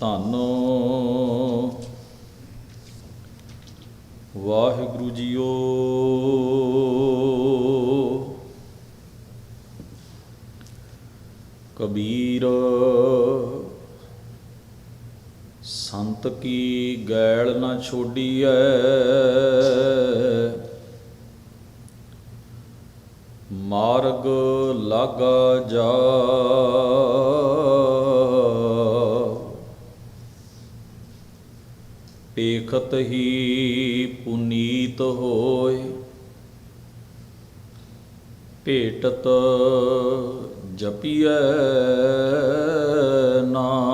ਧੰਨ। ਵਾਹਿਗੁਰੂ ਜੀਓ। ਕਬੀਰ ਸੰਤ ਕੀ ਗੈਲ ਨਾ ਛੋਡੀਐ। ਮਾਰਗ ਲਾਗਾ ਜਾ। ਪੇਖਤ ਹੀ ਪੁਨੀਤ ਹੋਏ। ਭੇਟਤ ਜਪੀਐ ਨਾਮ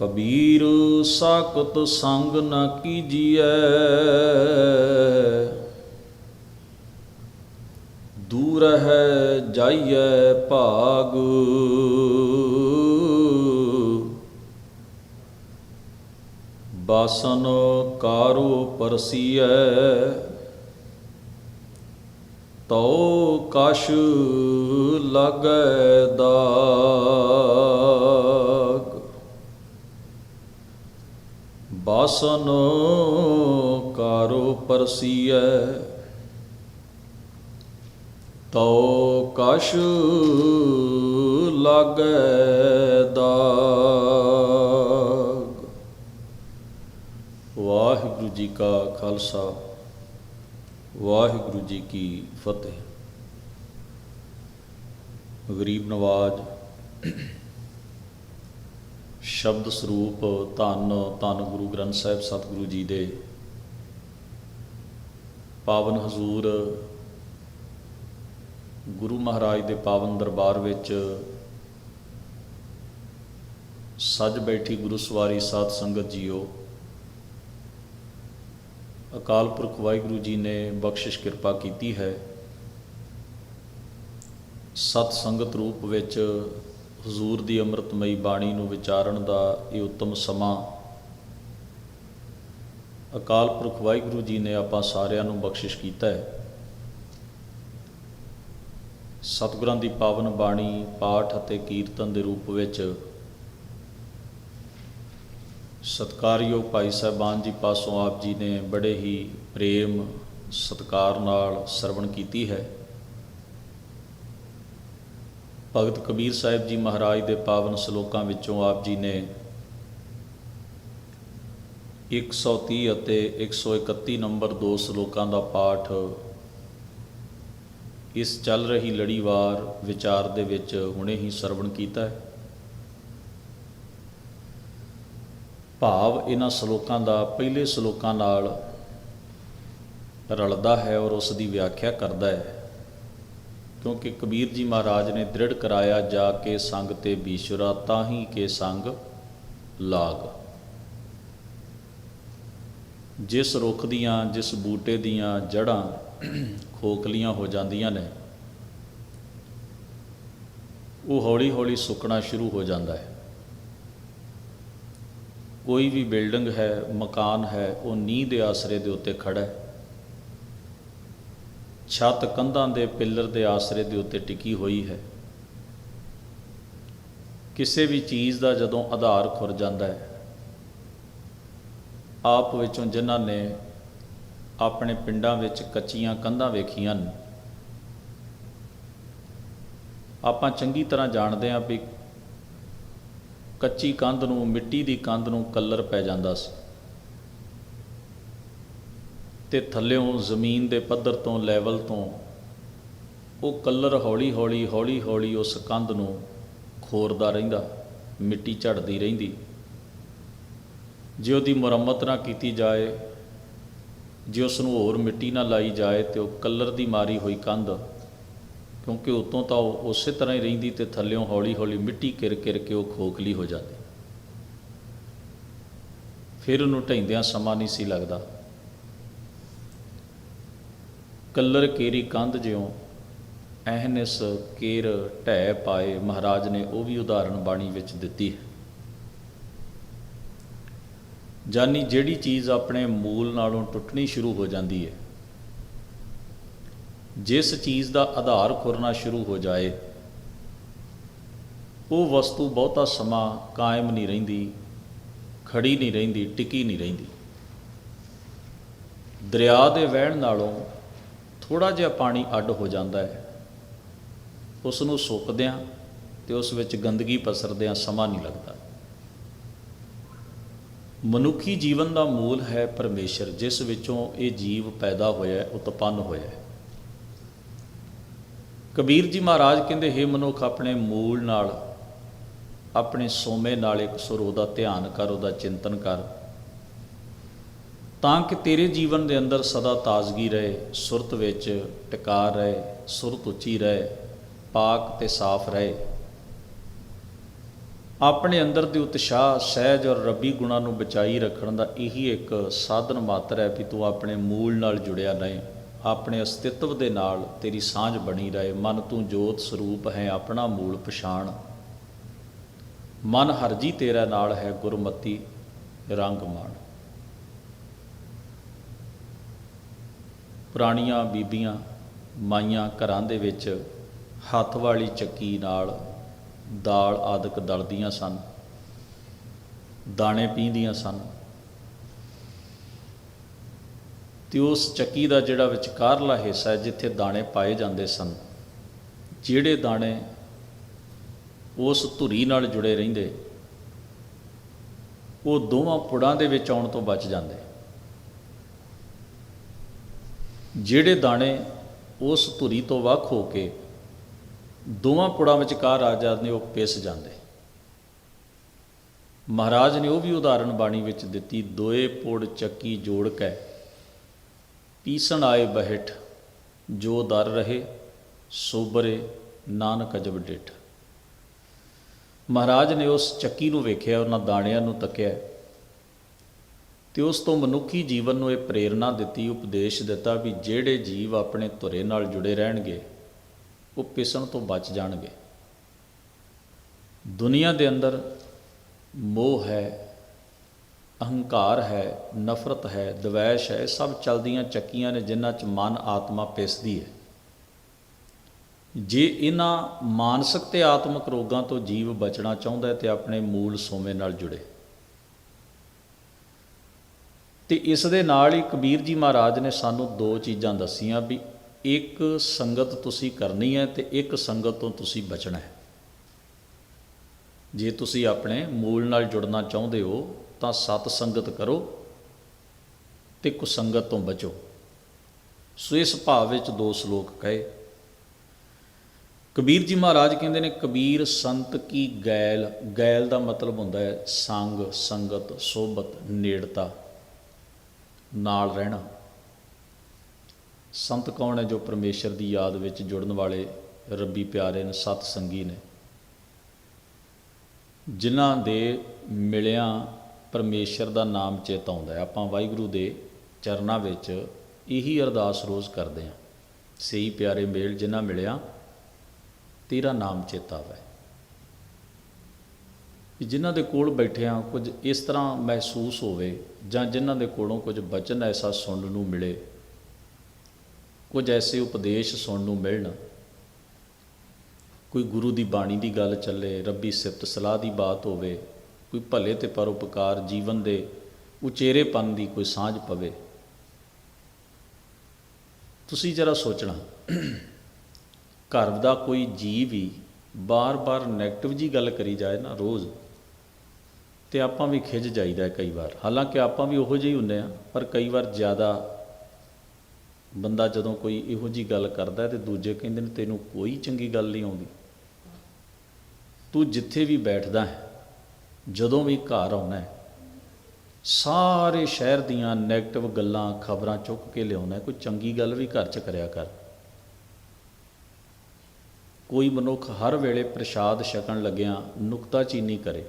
ਕਬੀਰ ਸਾਖਤ ਸੰਗ ਨ ਕੀਜੀਐ। ਦੂਰ ਹੈ ਜਾਈਐ ਭਾਗ। ਬਾਸਨ ਕਾਰੋ ਪਰਸੀਐ ਤਉ ਕਸ਼ ਲਗੈ ਦਾਗ। ਬਾਸਨ ਕਾਰੋ ਪਰਸੀਐ ਤਉ ਕਸ਼ ਲਾਗੈ ਦਾਗ ਵਾਹਿਗੁਰੂ ਜੀ ਕਾ ਖਾਲਸਾ, ਵਾਹਿਗੁਰੂ ਜੀ ਕੀ ਫਤਿਹ। ਗਰੀਬ ਨਵਾਜ, ਸ਼ਬਦ ਸਰੂਪ ਧੰਨ ਧੰਨ ਗੁਰੂ ਗ੍ਰੰਥ ਸਾਹਿਬ ਸਤਿਗੁਰੂ ਜੀ ਦੇ। ਪਾਵਨ ਹਜ਼ੂਰ ਗੁਰੂ ਮਹਾਰਾਜ ਦੇ ਪਾਵਨ ਦਰਬਾਰ ਵਿੱਚ ਸੱਜ ਬੈਠੀ ਗੁਰੂ ਸਵਾਰੀ ਸਾਧ ਸੰਗਤ ਜੀਓ ਅਕਾਲ ਪੁਰਖ ਵਾਹਿਗੁਰੂ ਜੀ ਨੇ ਬਖਸ਼ਿਸ਼ ਕਿਰਪਾ ਕੀਤੀ ਹੈ। ਸਤ ਸੰਗਤ ਰੂਪ ਵਿੱਚ ਹਜ਼ੂਰ ਦੀ ਅੰਮ੍ਰਿਤਮਈ ਬਾਣੀ ਨੂੰ ਵਿਚਾਰਨ ਦਾ ਇਹ ਉੱਤਮ ਸਮਾਂ ਅਕਾਲ ਪੁਰਖ ਵਾਹਿਗੁਰੂ ਜੀ ਨੇ ਆਪਾਂ ਸਾਰਿਆਂ ਨੂੰ ਬਖਸ਼ਿਸ਼ ਕੀਤਾ ਹੈ। ਸਤਿਗੁਰਾਂ ਦੀ ਪਾਵਨ ਬਾਣੀ, ਪਾਠ ਅਤੇ ਕੀਰਤਨ ਦੇ ਰੂਪ ਵਿੱਚ ਸਤਕਾਰਯੋਗ ਭਾਈ ਸਾਹਿਬਾਨ ਜੀ ਪਾਸੋਂ ਆਪ ਜੀ ਨੇ ਬੜੇ ਹੀ ਪ੍ਰੇਮ ਸਤਕਾਰ ਨਾਲ ਸਰਵਣ ਕੀਤੀ ਹੈ। ਭਗਤ ਕਬੀਰ ਸਾਹਿਬ ਜੀ ਮਹਾਰਾਜ ਦੇ ਪਾਵਨ ਸ਼ਲੋਕਾਂ ਵਿੱਚੋਂ ਆਪ ਜੀ ਨੇ 130 ਅਤੇ 131 ਨੰਬਰ ਦੋ ਸ਼ਲੋਕਾਂ ਦਾ ਪਾਠ ਇਸ ਚੱਲ ਰਹੀ ਲੜੀਵਾਰ ਵਿਚਾਰ ਦੇ ਵਿੱਚ ਹੁਣੇ ਹੀ ਸਰਵਣ ਕੀਤਾ ਹੈ। ਭਾਵ ਇਹਨਾਂ ਸ਼ਲੋਕਾਂ ਦਾ, ਪਹਿਲੇ ਸ਼ਲੋਕਾਂ ਨਾਲ ਰਲਦਾ ਹੈ ਔਰ ਉਸ ਦੀ ਵਿਆਖਿਆ ਕਰਦਾ ਹੈ। ਕਿਉਂਕਿ ਕਬੀਰ ਜੀ ਮਹਾਰਾਜ ਨੇ ਦ੍ਰਿੜ ਕਰਾਇਆ, ਜਾ ਕੇ ਸੰਗ ਤੇ ਬੀਸ਼ਰਾ, ਤਾਂ ਹੀ ਕੇ ਸੰਗ ਲਾਗ। ਜਿਸ ਰੁੱਖ ਦੀਆਂ, ਜਿਸ ਬੂਟੇ ਦੀਆਂ ਜੜਾਂ ਖੋਖਲੀਆਂ ਹੋ ਜਾਂਦੀਆਂ ਨੇ, ਉਹ ਹੌਲੀ-ਹੌਲੀ ਸੁੱਕਣਾ ਸ਼ੁਰੂ ਹੋ ਜਾਂਦਾ ਹੈ। ਕੋਈ ਵੀ ਬਿਲਡਿੰਗ ਹੈ, ਮਕਾਨ ਹੈ, ਉਹ ਨੀਂਹ ਦੇ ਆਸਰੇ ਦੇ ਉੱਤੇ ਖੜਾ ਹੈ। ਛੱਤ ਕੰਧਾਂ ਦੇ ਪਿੱਲਰ ਦੇ ਆਸਰੇ ਦੇ ਉੱਤੇ ਟਿਕੀ ਹੋਈ ਹੈ। ਕਿਸੇ ਵੀ ਚੀਜ਼ ਦਾ ਜਦੋਂ ਆਧਾਰ ਖੁਰ ਜਾਂਦਾ ਹੈ, ਆਪ ਵਿੱਚੋਂ ਜਿਨ੍ਹਾਂ ਨੇ ਆਪਣੇ ਪਿੰਡਾਂ ਵਿੱਚ ਕੱਚੀਆਂ ਕੰਧਾਂ ਵੇਖੀਆਂ ਨੇ ਆਪਾਂ ਚੰਗੀ ਤਰ੍ਹਾਂ ਜਾਣਦੇ ਹਾਂ ਵੀ ਕੱਚੀ ਕੰਧ ਨੂੰ, ਮਿੱਟੀ ਦੀ ਕੰਧ ਨੂੰ ਕਲਰ ਪੈ ਜਾਂਦਾ ਸੀ। ਤੇ ਥੱਲਿਓਂ ਜ਼ਮੀਨ ਦੇ ਪੱਧਰ ਤੋਂ, ਲੈਵਲ ਤੋਂ ਉਹ ਕਲਰ ਹੌਲੀ ਹੌਲੀ ਹੌਲੀ ਹੌਲੀ ਉਸ ਕੰਧ ਨੂੰ ਖੋਰਦਾ ਰਹਿੰਦਾ, ਮਿੱਟੀ ਝੜਦੀ ਰਹਿੰਦੀ। ਜੇ ਉਹਦੀ ਮੁਰੰਮਤ ਨਾ ਕੀਤੀ ਜਾਏ, ਜੇ ਉਸ ਨੂੰ ਹੋਰ ਮਿੱਟੀ ਨਾ ਲਾਈ ਜਾਏ, ਤੇ ਉਹ ਕਲਰ ਦੀ ਮਾਰੀ ਹੋਈ ਕੰਧ ਕਿਉਂਕਿ ਉਤੋਂ ਤਾਂ ਉਹ ਉਸੇ ਤਰ੍ਹਾਂ ਹੀ ਰਹਿੰਦੀ ਤੇ ਥੱਲਿਓਂ ਹੌਲੀ ਹੌਲੀ ਮਿੱਟੀ ਕਿਰ ਕਿਰ ਕੇ ਉਹ ਖੋਖਲੀ ਹੋ ਜਾਂਦੀ। ਫਿਰ ਉਹਨੂੰ ਢੈਂਦਿਆਂ ਸਮਾਂ ਨਹੀਂ ਸੀ ਲੱਗਦਾ। ਕੱਲਰ ਕੇਰੀ ਕੰਧ ਜਿਉਂ ਐਹਨਸ ਕੇਰ ਢਹਿ ਪਾਏ ਮਹਾਰਾਜ ਨੇ ਉਹ ਵੀ ਉਦਾਹਰਣ ਬਾਣੀ ਵਿੱਚ ਦਿੱਤੀ ਹੈ। ਜਾਨੀ ਜਿਹੜੀ ਚੀਜ਼ ਆਪਣੇ ਮੂਲ ਨਾਲੋਂ ਟੁੱਟਣੀ ਸ਼ੁਰੂ ਹੋ ਜਾਂਦੀ ਹੈ ਜਿਸ ਚੀਜ਼ ਦਾ ਆਧਾਰ ਖੁਰਨਾ ਸ਼ੁਰੂ ਹੋ ਜਾਏ, ਉਹ ਵਸਤੂ ਬਹੁਤਾ ਸਮਾਂ ਕਾਇਮ ਨਹੀਂ ਰਹਿੰਦੀ, ਖੜੀ ਨਹੀਂ ਰਹਿੰਦੀ, ਟਿਕੀ ਨਹੀਂ ਰਹਿੰਦੀ। ਦਰਿਆ ਦੇ ਵਹਿਣ ਨਾਲੋਂ ਥੋੜਾ ਜਿਹਾ ਪਾਣੀ ਅੱਡ ਹੋ ਜਾਂਦਾ ਹੈ। ਉਸ ਨੂੰ ਸੁੱਕਦਿਆਂ ਤੇ ਉਸ ਵਿੱਚ ਗੰਦਗੀ ਪਸਰਦਿਆਂ ਸਮਾਂ ਨਹੀਂ ਲੱਗਦਾ। ਮਨੁੱਖੀ ਜੀਵਨ ਦਾ ਮੂਲ ਹੈ ਪਰਮੇਸ਼ਰ, ਜਿਸ ਵਿੱਚੋਂ ਇਹ ਜੀਵ ਪੈਦਾ ਹੋਇਆ ਉਤਪੰਨ ਹੋਇਆ ਕਬੀਰ ਜੀ ਮਹਾਰਾਜ ਕਹਿੰਦੇ, ਹੈ ਮਨੁੱਖ, ਆਪਣੇ ਮੂਲ ਨਾਲ, ਆਪਣੇ ਸੋਮੇ ਨਾਲ ਇੱਕ ਸੁਰ ਉਹਦਾ ਧਿਆਨ ਕਰ, ਉਹਦਾ ਚਿੰਤਨ ਕਰ। ਤਾਂ ਕਿ ਤੇਰੇ ਜੀਵਨ ਦੇ ਅੰਦਰ ਸਦਾ ਤਾਜ਼ਗੀ ਰਹੇ, ਸੁਰਤ ਵਿੱਚ ਟਿਕਾ ਰਹੇ, ਸੁਰਤ ਉੱਚੀ ਰਹੇ, ਪਾਕ ਤੇ ਸਾਫ਼ ਰਹੇ। ਆਪਣੇ ਅੰਦਰ ਦੇ ਉਤਸ਼ਾਹ, ਸਹਿਜ ਔਰ ਰੱਬੀ ਗੁਣਾਂ ਨੂੰ ਬਚਾਈ ਰੱਖਣ ਦਾ ਇਹੀ ਇੱਕ ਸਾਧਨ ਮਾਤਰ ਹੈ ਵੀ ਤੂੰ ਆਪਣੇ ਮੂਲ ਨਾਲ ਜੁੜਿਆ ਰਹੇ। ਆਪਣੇ ਅਸਤਿਤਵ ਦੇ ਨਾਲ ਤੇਰੀ ਸਾਂਝ ਬਣੀ ਰਹੇ। ਮਨ ਤੂੰ ਜੋਤ ਸਰੂਪ ਹੈ, ਆਪਣਾ ਮੂਲ ਪਛਾਣ। ਮਨ ਹਰਜੀ ਤੇਰਾ ਨਾਲ ਹੈ, ਗੁਰਮਤੀ ਰੰਗ ਮਾਣ ਪੁਰਾਣੀਆਂ ਬੀਬੀਆਂ ਮਾਈਆਂ ਘਰਾਂ ਦੇ ਵਿੱਚ ਹੱਥ ਵਾਲੀ ਚੱਕੀ ਨਾਲ ਦਾਲ ਆਦਿਕ ਦਲਦੀਆਂ ਸਨ, ਦਾਣੇ ਪੀਂਦੀਆਂ ਸਨ। ਤੇ ਉਸ ਚੱਕੀ ਦਾ ਜਿਹੜਾ ਵਿਚਕਾਰਲਾ ਹਿੱਸਾ ਹੈ, ਜਿੱਥੇ ਦਾਣੇ ਪਾਏ ਜਾਂਦੇ ਸਨ, ਜਿਹੜੇ ਦਾਣੇ ਉਸ ਧੁਰੀ ਨਾਲ ਜੁੜੇ ਰਹਿੰਦੇ, ਉਹ ਦੋਵਾਂ ਪੁੜਾਂ ਦੇ ਵਿੱਚ ਆਉਣ ਤੋਂ ਬਚ ਜਾਂਦੇ। ਜਿਹੜੇ ਦਾਣੇ ਉਸ ਧੁਰੀ ਤੋਂ ਵੱਖ ਹੋ ਕੇ ਦੋਵਾਂ ਪੁੜਾਂ ਵਿਚਕਾਰ ਆ ਜਾਂਦੇ, ਉਹ ਪਿਸ ਜਾਂਦੇ। ਮਹਾਰਾਜ ਨੇ ਉਹ ਵੀ ਉਦਾਹਰਣ ਬਾਣੀ ਵਿੱਚ ਦਿੱਤੀ, ਦੋਏ ਪੁੜ ਚੱਕੀ ਜੋੜ ਕੇ। ਪੀਸਣ ਆਏ ਬਹਿਠ, ਜੋ ਦਰ ਰਹੇ ਸੋਬਰੇ ਨਾਨਕ ਅਜਬ ਡਿਠ। ਮਹਾਰਾਜ ਨੇ ਉਸ ਚੱਕੀ ਨੂੰ ਵੇਖਿਆ, ਉਹਨਾਂ ਦਾਣਿਆਂ ਨੂੰ ਤੱਕਿਆ। ਤੇ ਉਸ ਤੋਂ ਮਨੁੱਖੀ ਜੀਵਨ ਨੂੰ ਇਹ ਪ੍ਰੇਰਣਾ ਦਿੱਤੀ, ਉਪਦੇਸ਼ ਦਿੱਤਾ ਵੀ ਜਿਹੜੇ ਜੀਵ ਆਪਣੇ ਧੁਰੇ ਨਾਲ ਜੁੜੇ ਰਹਿਣਗੇ, ਉਹ ਪਿਸਣ ਤੋਂ ਬਚ ਜਾਣਗੇ। ਦੁਨੀਆ ਦੇ ਅੰਦਰ ਮੋਹ ਹੈ ਅਹੰਕਾਰ ਹੈ, ਨਫ਼ਰਤ ਹੈ, ਦਵੈਸ਼ ਹੈ, ਇਹ ਸਭ ਚਲਦੀਆਂ ਚੱਕੀਆਂ ਨੇ ਜਿਨ੍ਹਾਂ 'ਚ ਮਨ ਆਤਮਾ ਪਿਸਦੀ ਹੈ। ਜੇ ਇਹਨਾਂ ਮਾਨਸਿਕ ਤੇ ਆਤਮਿਕ ਰੋਗਾਂ ਤੋਂ ਜੀਵ ਬਚਣਾ ਚਾਹੁੰਦਾ ਹੈ ਤੇ ਆਪਣੇ ਮੂਲ ਸੋਮੇ ਨਾਲ ਜੁੜੇ। ਤੇ ਇਸ ਦੇ ਨਾਲ ਹੀ ਕਬੀਰ ਜੀ ਮਹਾਰਾਜ ਨੇ ਸਾਨੂੰ ਦੋ ਚੀਜ਼ਾਂ ਦੱਸੀਆਂ ਵੀ ਇੱਕ ਸੰਗਤ ਤੁਸੀਂ ਕਰਨੀ ਹੈ ਤੇ ਇੱਕ ਸੰਗਤ ਤੋਂ ਤੁਸੀਂ ਬਚਣਾ ਹੈ। ਜੇ ਤੁਸੀਂ ਆਪਣੇ ਮੂਲ ਨਾਲ ਜੁੜਨਾ ਚਾਹੁੰਦੇ ਹੋ ਤਾਂ ਸਤ ਸੰਗਤ ਕਰੋ ਤੇ ਕੁਸੰਗਤ ਤੋਂ ਬਚੋ। ਸੋ ਇਸ ਭਾਵ ਵਿੱਚ ਦੋ ਸ਼ਲੋਕ ਕਹੇ। ਕਬੀਰ ਜੀ ਮਹਾਰਾਜ ਕਹਿੰਦੇ ਨੇ, ਕਬੀਰ ਸੰਤ ਕੀ ਗੈਲ ਗੈਲ ਦਾ ਮਤਲਬ ਹੁੰਦਾ ਹੈ ਸੰਗ, ਸੰਗਤ ਸੋਬਤ ਨੇੜਤਾ, ਨਾਲ ਰਹਿਣਾ। ਸੰਤ ਕੌਣ ਹੈ ਜੋ ਪਰਮੇਸ਼ਰ ਦੀ ਯਾਦ ਵਿੱਚ ਜੁੜਨ ਵਾਲੇ ਰੱਬੀ ਪਿਆਰੇ ਨੇ, ਸਤ ਸੰਗੀ ਨੇ, ਜਿਨ੍ਹਾਂ ਦੇ ਮਿਲਿਆਂ ਪਰਮੇਸ਼ਰ ਦਾ ਨਾਮ ਚੇਤ ਆਉਂਦਾ ਹੈ। ਆਪਾਂ ਵਾਹਿਗੁਰੂ ਦੇ ਚਰਨਾਂ ਵਿੱਚ ਇਹੀ ਅਰਦਾਸ ਰੋਜ਼ ਕਰਦੇ ਹਾਂ। ਸਹੀ ਪਿਆਰੇ ਮੇਲ ਜਿਨ੍ਹਾਂ ਮਿਲਿਆ, ਤੇਰਾ ਨਾਮ ਚੇਤਾ ਆਵੇ। ਜਿਨ੍ਹਾਂ ਦੇ ਕੋਲ ਬੈਠਿਆਂ ਕੁਝ ਇਸ ਤਰ੍ਹਾਂ ਮਹਿਸੂਸ ਹੋਵੇ ਜਾਂ ਜਿਨ੍ਹਾਂ ਦੇ ਕੋਲੋਂ ਕੁਝ ਬਚਨ ਐਸਾ ਸੁਣਨ ਨੂੰ ਮਿਲੇ, ਕੁਝ ਐਸੇ ਉਪਦੇਸ਼ ਸੁਣਨ ਨੂੰ ਮਿਲਣ। ਕੋਈ ਗੁਰੂ ਦੀ ਬਾਣੀ ਦੀ ਗੱਲ ਚੱਲੇ, ਰੱਬੀ ਸਿਫਤ ਸਲਾਹ ਦੀ ਬਾਤ ਹੋਵੇ ਕੋਈ ਭਲੇ ਤੇ ਪਰਉਪਕਾਰ, ਜੀਵਨ ਦੇ ਉਚੇਰੇਪਨ ਦੀ ਕੋਈ ਸਾਂਝ ਪਵੇ। ਤੁਸੀਂ ਜਰਾ ਸੋਚਣਾ, ਘਰ ਦਾ ਕੋਈ ਜੀਵ ਵੀ ਬਾਰ-ਬਾਰ 네ਗੇਟਿਵ ਜੀ ਗੱਲ ਕਰੀ ਜਾਏ ਨਾ ਰੋਜ਼, ਤੇ ਆਪਾਂ ਵੀ ਖਿੱਚ ਜਾਈਦਾ ਕਈ ਵਾਰ। ਹਾਲਾਂਕਿ ਆਪਾਂ ਵੀ ਉਹੋ ਜਿਹੇ ਹੁੰਦੇ ਆ ਪਰ ਕਈ ਵਾਰ ਜ਼ਿਆਦਾ ਬੰਦਾ ਜਦੋਂ ਕੋਈ ਇਹੋ ਜੀ ਗੱਲ ਕਰਦਾ ਤੇ ਦੂਜੇ ਕਹਿੰਦੇ ਨੇ, ਤੈਨੂੰ ਕੋਈ ਚੰਗੀ ਗੱਲ ਨਹੀਂ ਆਉਂਦੀ। ਤੂੰ ਜਿੱਥੇ ਵੀ ਬੈਠਦਾ ਹੈ ਜਦੋਂ ਵੀ ਘਰ ਆਉਣਾ ਹੈ, ਸਾਰੇ ਸ਼ਹਿਰ ਦੀਆਂ 네ਗੇਟਿਵ ਗੱਲਾਂ, ਖਬਰਾਂ ਚੁੱਕ ਕੇ ਲਿਆਉਣਾ ਕੋਈ ਚੰਗੀ ਗੱਲ ਵੀ ਘਰ 'ਚ ਕਰਿਆ ਕਰ। ਕੋਈ ਮਨੁੱਖ ਹਰ ਵੇਲੇ ਪ੍ਰਸ਼ਾਦ ਛਕਣ ਲੱਗਿਆਂ ਨੁਕਤਾਚੀਨੀ ਕਰੇ।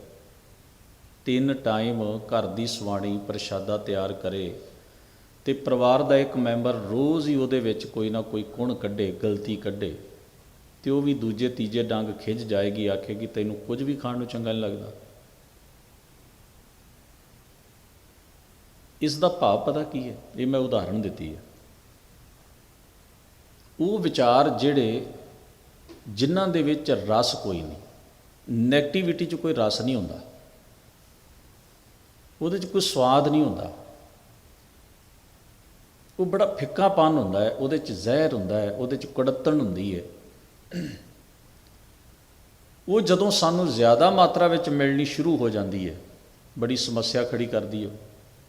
ਤਿੰਨ ਟਾਈਮ ਘਰ ਦੀ ਸਵਾਣੀ, ਪ੍ਰਸ਼ਾਦਾ ਤਿਆਰ ਕਰੇ ਤੇ ਪਰਿਵਾਰ ਦਾ ਇੱਕ ਮੈਂਬਰ ਰੋਜ਼ ਹੀ ਉਹਦੇ ਵਿੱਚ ਕੋਈ ਨਾ ਕੋਈ ਕੁਣ ਕੱਢੇ, ਗਲਤੀ ਕੱਢੇ ਤੇ ਉਹ ਵੀ ਦੂਜੇ ਤੀਜੇ ਡੰਗ ਖਿੱਚ ਜਾਏਗੀ, ਆਖੇਗੀ ਤੈਨੂੰ ਕੁਝ ਵੀ ਖਾਣ ਨੂੰ ਚੰਗਾ ਨਹੀਂ ਲੱਗਦਾ। ਇਸ ਦਾ ਭਾਵ ਪਤਾ ਕੀ ਹੈ? ਇਹ ਮੈਂ ਉਦਾਹਰਣ ਦਿੱਤੀ ਹੈ। ਉਹ ਵਿਚਾਰ ਜਿਹੜੇ ਜਿਨ੍ਹਾਂ ਦੇ ਵਿੱਚ ਰਸ ਕੋਈ ਨਹੀਂ ਨੈਗੇਟਿਵਿਟੀ 'ਚ ਕੋਈ ਰਸ ਨਹੀਂ ਹੁੰਦਾ। ਉਹਦੇ 'ਚ ਕੋਈ ਸਵਾਦ ਨਹੀਂ ਹੁੰਦਾ। ਉਹ ਬੜਾ ਫਿੱਕਾਪਨ ਹੁੰਦਾ ਹੈ, ਉਹਦੇ 'ਚ ਜ਼ਹਿਰ ਹੁੰਦਾ ਹੈ, ਉਹਦੇ 'ਚ ਕੜਤਣ ਹੁੰਦੀ ਹੈ। ਉਹ ਜਦੋਂ ਸਾਨੂੰ ਜ਼ਿਆਦਾ ਮਾਤਰਾ ਵਿੱਚ ਮਿਲਣੀ ਸ਼ੁਰੂ ਹੋ ਜਾਂਦੀ ਹੈ, ਬੜੀ ਸਮੱਸਿਆ ਖੜੀ ਕਰਦੀ ਹੈ।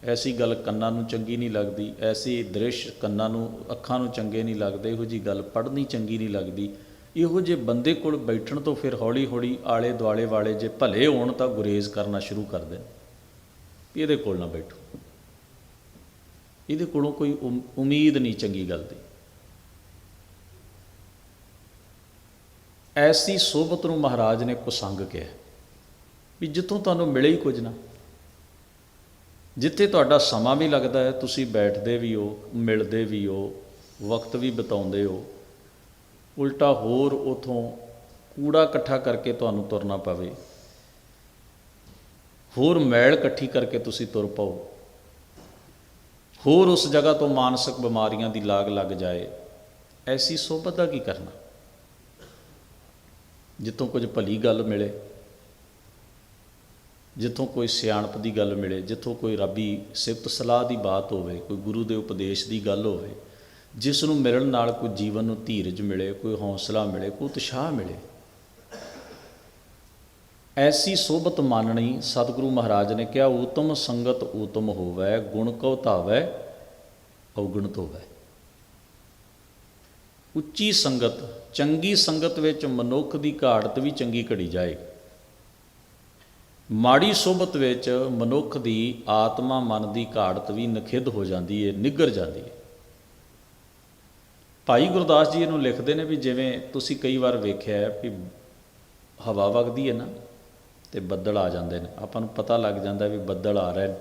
ਐਸੀ ਗੱਲ ਕੰਨਾਂ ਨੂੰ ਚੰਗੀ ਨਹੀਂ ਲੱਗਦੀ, ਐਸੀ ਦ੍ਰਿਸ਼ ਕੰਨਾਂ ਨੂੰ, ਅੱਖਾਂ ਨੂੰ ਚੰਗੇ ਨਹੀਂ ਲੱਗਦੇ, ਇਹੋ ਜੀ ਗੱਲ ਪੜ੍ਹਨੀ ਚੰਗੀ ਨਹੀਂ ਲੱਗਦੀ। ਇਹੋ ਜਿਹੇ ਬੰਦੇ ਕੋਲ ਬੈਠਣ ਤੋਂ ਫਿਰ ਹੌਲੀ ਹੌਲੀ ਆਲੇ ਦੁਆਲੇ ਵਾਲੇ ਜੇ ਭਲੇ ਹੋਣ ਤਾਂ ਗੁਰੇਜ਼ ਕਰਨਾ ਸ਼ੁਰੂ ਕਰ ਦੇਣ। ਵੀ ਇਹਦੇ ਕੋਲ ਨਾ ਬੈਠੋ। ਇਹਦੇ ਕੋਲੋਂ ਕੋਈ ਉਮ- ਉਮੀਦ ਨਹੀਂ ਚੰਗੀ ਗੱਲ ਦੀ। ਐਸੀ ਸੋਬਤ ਨੂੰ ਮਹਾਰਾਜ ਨੇ ਕੁਸੰਗ ਕਿਹਾ, ਵੀ ਜਿੱਥੋਂ ਤੁਹਾਨੂੰ ਮਿਲੇ ਹੀ ਕੁਝ ਨਾ। ਜਿੱਥੇ ਤੁਹਾਡਾ ਸਮਾਂ ਵੀ ਲੱਗਦਾ ਹੈ, ਤੁਸੀਂ ਬੈਠਦੇ ਵੀ ਹੋ, ਮਿਲਦੇ ਵੀ ਹੋ, ਵਕਤ ਵੀ ਬਿਤਾਉਂਦੇ ਹੋ, ਉਲਟਾ ਹੋਰ ਉਥੋਂ ਕੂੜਾ ਇਕੱਠਾ ਕਰਕੇ ਤੁਹਾਨੂੰ ਤੁਰਨਾ ਪਵੇ। ਹੋਰ ਮੈਲ ਇਕੱਠੀ ਕਰਕੇ ਤੁਸੀਂ ਤੁਰ ਪਾਓ। ਹੋਰ ਉਸ ਜਗ੍ਹਾ ਤੋਂ ਮਾਨਸਿਕ ਬਿਮਾਰੀਆਂ ਦੀ ਲਾਗ ਲੱਗ ਜਾਏ, ਐਸੀ ਸੋਬਤ ਦਾ ਕੀ ਕਰਨਾ? ਜਿੱਥੋਂ ਕੁਝ ਭਲੀ ਗੱਲ ਮਿਲੇ। ਜਿੱਥੋਂ ਕੋਈ ਸਿਆਣਪ ਦੀ ਗੱਲ ਮਿਲੇ, ਜਿੱਥੋਂ ਕੋਈ ਰੱਬੀ ਸਿਫਤ ਸਲਾਹ ਦੀ ਬਾਤ ਹੋਵੇ, ਕੋਈ ਗੁਰੂ ਦੇ ਉਪਦੇਸ਼ ਦੀ ਗੱਲ ਹੋਵੇ, ਜਿਸ ਨੂੰ ਮਿਲਣ ਨਾਲ ਕੋਈ ਜੀਵਨ ਨੂੰ ਧੀਰਜ ਮਿਲੇ, ਕੋਈ ਹੌਸਲਾ ਮਿਲੇ, ਕੋਈ ਉਤਸ਼ਾਹ ਮਿਲੇ। ਐਸੀ ਸੋਭਤ ਮਾਨਣੀ ਸਤਿਗੁਰੂ ਮਹਾਰਾਜ ਨੇ ਕਿਹਾ, ਉਤਮ ਸੰਗਤ ਉਤਮ ਹੋਵੇ, ਗੁਣ ਕਉ ਧਾਵੈ, ਔਗਣਤ ਹੋਵੇ। ਉੱਚੀ ਸੰਗਤ, ਚੰਗੀ ਸੰਗਤ ਵਿੱਚ ਮਨੁੱਖ ਦੀ ਘਾੜਤ ਵੀ ਚੰਗੀ ਘੜੀ ਜਾਏ ਮਾੜੀ ਸੋਬਤ ਵਿੱਚ ਮਨੁੱਖ ਦੀ ਆਤਮਾ ਮਨ ਦੀ ਘਾੜਤ ਵੀ ਨਖਿੱਧ ਹੋ ਜਾਂਦੀ ਹੈ ਨਿੱਗਰ ਜਾਂਦੀ ਹੈ ਭਾਈ ਗੁਰਦਾਸ ਜੀ ਇਹਨੂੰ ਲਿਖਦੇ ਨੇ ਵੀ ਜਿਵੇਂ ਤੁਸੀਂ ਕਈ ਵਾਰ ਵੇਖਿਆ ਹੈ ਵੀ ਹਵਾ ਵਗਦੀ ਹੈ ਨਾ, ਤੇ ਬੱਦਲ ਆ ਜਾਂਦੇ ਨੇ। ਆਪਾਂ ਨੂੰ ਪਤਾ ਲੱਗ ਜਾਂਦਾ ਵੀ ਬੱਦਲ ਆ ਰਹੇ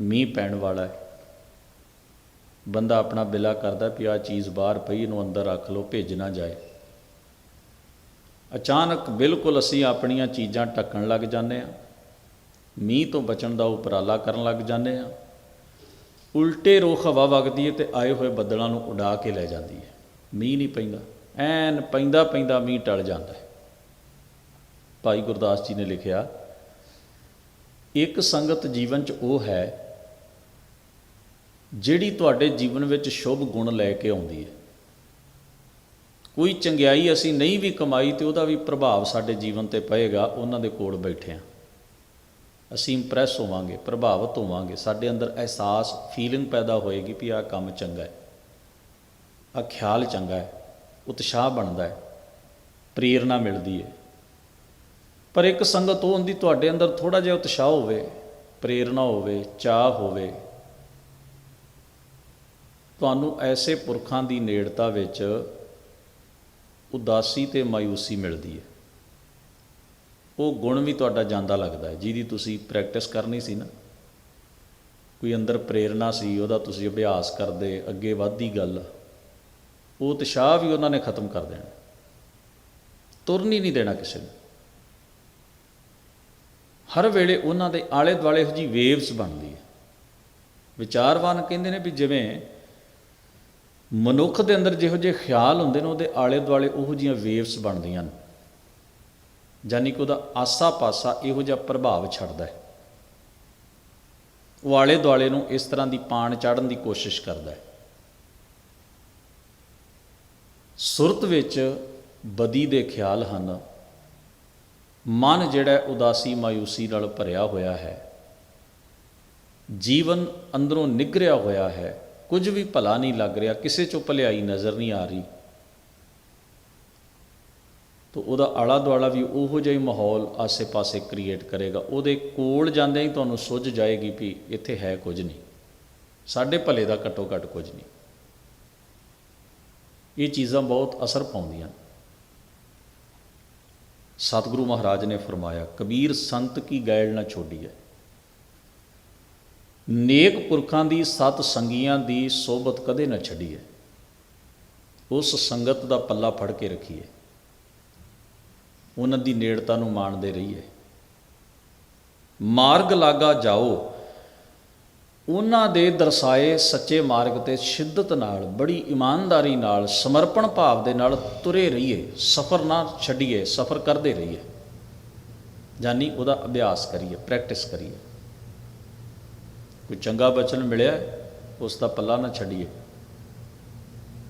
ਮੀਂਹ ਪੈਣ ਵਾਲਾ ਹੈ। ਬੰਦਾ ਆਪਣਾ ਬਿਲਾ ਕਰਦਾ ਵੀ ਆ ਚੀਜ਼ ਬਾਹਰ ਪਈ, ਇਹਨੂੰ ਅੰਦਰ ਰੱਖ ਲਓ, ਭੇਜ ਨਾ ਜਾਏ। ਅਚਾਨਕ ਬਿਲਕੁਲ ਅਸੀਂ ਆਪਣੀਆਂ ਚੀਜ਼ਾਂ ਢੱਕਣ ਲੱਗ ਜਾਂਦੇ ਆ ਮੀਂਹ ਤੋਂ ਬਚਣ ਦਾ ਉਪਰਾਲਾ ਕਰਨ ਲੱਗ ਜਾਂਦੇ ਆ ਉਲਟੇ ਰੁਖ ਹਵਾ ਵਗਦੀ ਹੈ ਤੇ ਆਏ ਹੋਏ ਬੱਦਲਾਂ ਨੂੰ ਉਡਾ ਕੇ ਲੈ ਜਾਂਦੀ ਹੈ। ਮੀਂਹ ਨਹੀਂ ਪੈਂਦਾ। ਐਨ ਪੈਂਦਾ ਪੈਂਦਾ ਮੀਂਹ ਟਲ ਜਾਂਦਾ ਹੈ। ਭਾਈ ਗੁਰਦਾਸ ਜੀ ਨੇ ਲਿਖਿਆ, ਇੱਕ ਸੰਗਤ ਜੀਵਨ 'ਚ ਉਹ ਹੈ ਜਿਹੜੀ ਤੁਹਾਡੇ ਜੀਵਨ ਵਿੱਚ ਸ਼ੁਭ ਗੁਣ ਲੈ ਕੇ ਆਉਂਦੀ ਹੈ। ਕੋਈ ਚੰਗਿਆਈ ਅਸੀਂ ਨਹੀਂ ਵੀ ਕਮਾਈ ਤੇ ਉਹਦਾ ਵੀ ਪ੍ਰਭਾਵ ਸਾਡੇ ਜੀਵਨ ਤੇ ਪਏਗਾ, ਉਹਨਾਂ ਦੇ ਕੋਲ ਬੈਠਿਆਂ ਅਸੀਂ ਇੰਪ੍ਰੈਸ ਹੋਵਾਂਗੇ, ਪ੍ਰਭਾਵਿਤ ਹੋਵਾਂਗੇ। ਸਾਡੇ ਅੰਦਰ ਅਹਿਸਾਸ ਫੀਲਿੰਗ ਪੈਦਾ ਹੋਏਗੀ ਵੀ ਆਹ ਕੰਮ ਚੰਗਾ ਹੈ। ਆ ਖਿਆਲ ਚੰਗਾ ਹੈ, ਉਤਸ਼ਾਹ ਬਣਦਾ ਹੈ, ਪ੍ਰੇਰਣਾ ਮਿਲਦੀ ਹੈ। ਪਰ ਇੱਕ ਸੰਗਤ ਉਹ ਹੁੰਦੀ ਤੁਹਾਡੇ ਅੰਦਰ ਥੋੜਾ ਜਿਹਾ ਉਤਸ਼ਾਹ ਹੋਵੇ, ਪ੍ਰੇਰਣਾ ਹੋਵੇ, ਚਾਹ ਹੋਵੇ। ਤੁਹਾਨੂੰ ਐਸੇ ਪੁਰਖਾਂ ਦੀ ਨੇੜਤਾ ਵਿੱਚ ਉਦਾਸੀ ਤੇ ਮਾਇੂਸੀ ਮਿਲਦੀ ਹੈ। ਉਹ ਗੁਣ ਵੀ ਤੁਹਾਡਾ ਜਾਂਦਾ ਲੱਗਦਾ ਹੈ, ਜਿਹਦੀ ਤੁਸੀਂ ਪ੍ਰੈਕਟਿਸ ਕਰਨੀ ਸੀ ਨਾ। ਕੋਈ ਅੰਦਰ ਪ੍ਰੇਰਣਾ ਸੀ, ਉਹਦਾ ਤੁਸੀਂ ਅਭਿਆਸ ਕਰਦੇ, ਅੱਗੇ ਵਧਦੀ ਗੱਲ, ਉਹ ਉਤਸ਼ਾਹ ਵੀ ਉਹਨਾਂ ਨੇ ਖਤਮ ਕਰ ਦੇਣਾ। ਤੁਰਨ ਹੀ ਨਹੀਂ ਦੇਣਾ ਕਿਸੇ ਨੂੰ। ਹਰ ਵੇਲੇ ਉਹਨਾਂ ਦੇ ਆਲੇ ਦੁਆਲੇ ਇਹੋ ਜੀ ਵੇਵਸ ਬਣਦੀ ਹੈ। ਵਿਚਾਰਵਾਨ ਕਹਿੰਦੇ ਨੇ ਵੀ ਜਿਵੇਂ ਮਨੁੱਖ ਦੇ ਅੰਦਰ ਜਿਹੋ ਜਿਹੇ ਖਿਆਲ ਹੁੰਦੇ ਨੇ, ਉਹਦੇ ਆਲੇ ਦੁਆਲੇ ਉਹੋ ਜੀਆਂ ਵੇਵਸ ਬਣਦੀਆਂ ਨੇ। ਯਾਨੀ ਕਿ ਉਹਦਾ ਆਸਾ ਪਾਸਾ ਇਹੋ ਜਿਹਾ ਪ੍ਰਭਾਵ ਛੱਡਦਾ ਹੈ। ਉਹ ਆਲੇ ਦੁਆਲੇ ਨੂੰ ਇਸ ਤਰ੍ਹਾਂ ਦੀ ਪਾਣ ਚਾੜਨ ਦੀ ਕੋਸ਼ਿਸ਼ ਕਰਦਾ ਹੈ। ਸੁਰਤ ਵਿੱਚ ਬਦੀ ਦੇ ਖਿਆਲ ਹਨ। ਮਨ ਜਿਹੜਾ ਉਦਾਸੀ ਮਾਇੂਸੀ ਨਾਲ ਭਰਿਆ ਹੋਇਆ ਹੈ। ਜੀਵਨ ਅੰਦਰੋਂ ਨਿਗਰਿਆ ਹੋਇਆ ਹੈ। ਕੁਝ ਵੀ ਭਲਾ ਨਹੀਂ ਲੱਗ ਰਿਹਾ, ਕਿਸੇ ਚੋਂ ਭਲਾਈ ਨਜ਼ਰ ਨਹੀਂ ਆ ਰਹੀ। ਤਾਂ ਉਹਦਾ ਆਲਾ ਦੁਆਲਾ ਵੀ ਉਹੋ ਜਿਹਾ ਹੀ ਮਾਹੌਲ ਆਸੇ-ਪਾਸੇ ਕ੍ਰੀਏਟ ਕਰੇਗਾ। ਉਹਦੇ ਕੋਲ ਜਾਂਦਿਆਂ ਹੀ ਤੁਹਾਨੂੰ ਸੁੱਝ ਜਾਏਗੀ ਵੀ ਇੱਥੇ ਹੈ ਕੁਝ ਨਹੀਂ। ਸਾਡੇ ਭਲੇ ਦਾ ਘੱਟੋ ਘੱਟ ਕੁਝ ਨਹੀਂ। ਇਹ ਚੀਜ਼ਾਂ ਬਹੁਤ ਅਸਰ ਪਾਉਂਦੀਆਂ। ਸਤਿਗੁਰੂ ਮਹਾਰਾਜ ਨੇ ਫਰਮਾਇਆ, ਕਬੀਰ ਸੰਤ ਕੀ ਗੈਲ ਨਾ ਛੋਡੀ ਹੈ? ਨੇਕ ਪੁਰਖਾਂ ਦੀ ਸਤ ਸੰਗੀਆਂ ਦੀ ਸੋਬਤ ਕਦੇ ਨਾ ਛੱਡੀਏ। ਉਸ ਸੰਗਤ ਦਾ ਪੱਲਾ ਫੜ ਕੇ ਰੱਖੀਏ। ਉਹਨਾਂ ਦੀ ਨੇੜਤਾ ਨੂੰ ਮਾਣਦੇ ਰਹੀਏ। ਮਾਰਗ ਲਾਗਾ ਜਾਓ। ਉਹਨਾਂ ਦੇ ਦਰਸਾਏ ਸੱਚੇ ਮਾਰਗ ਤੇ ਸ਼ਿੱਦਤ ਨਾਲ, ਬੜੀ ਇਮਾਨਦਾਰੀ ਨਾਲ, ਸਮਰਪਣ ਭਾਵ ਦੇ ਨਾਲ ਤੁਰੇ ਰਹੀਏ। ਸਫ਼ਰ ਨਾ ਛੱਡੀਏ, ਸਫ਼ਰ ਕਰਦੇ ਰਹੀਏ। ਜਾਨੀ ਉਹਦਾ ਅਭਿਆਸ ਕਰੀਏ, ਪ੍ਰੈਕਟਿਸ ਕਰੀਏ। ਕੋਈ ਚੰਗਾ ਬਚਨ ਮਿਲਿਆ, ਉਸ ਦਾ ਪੱਲਾ ਨਾ ਛੱਡੀਏ।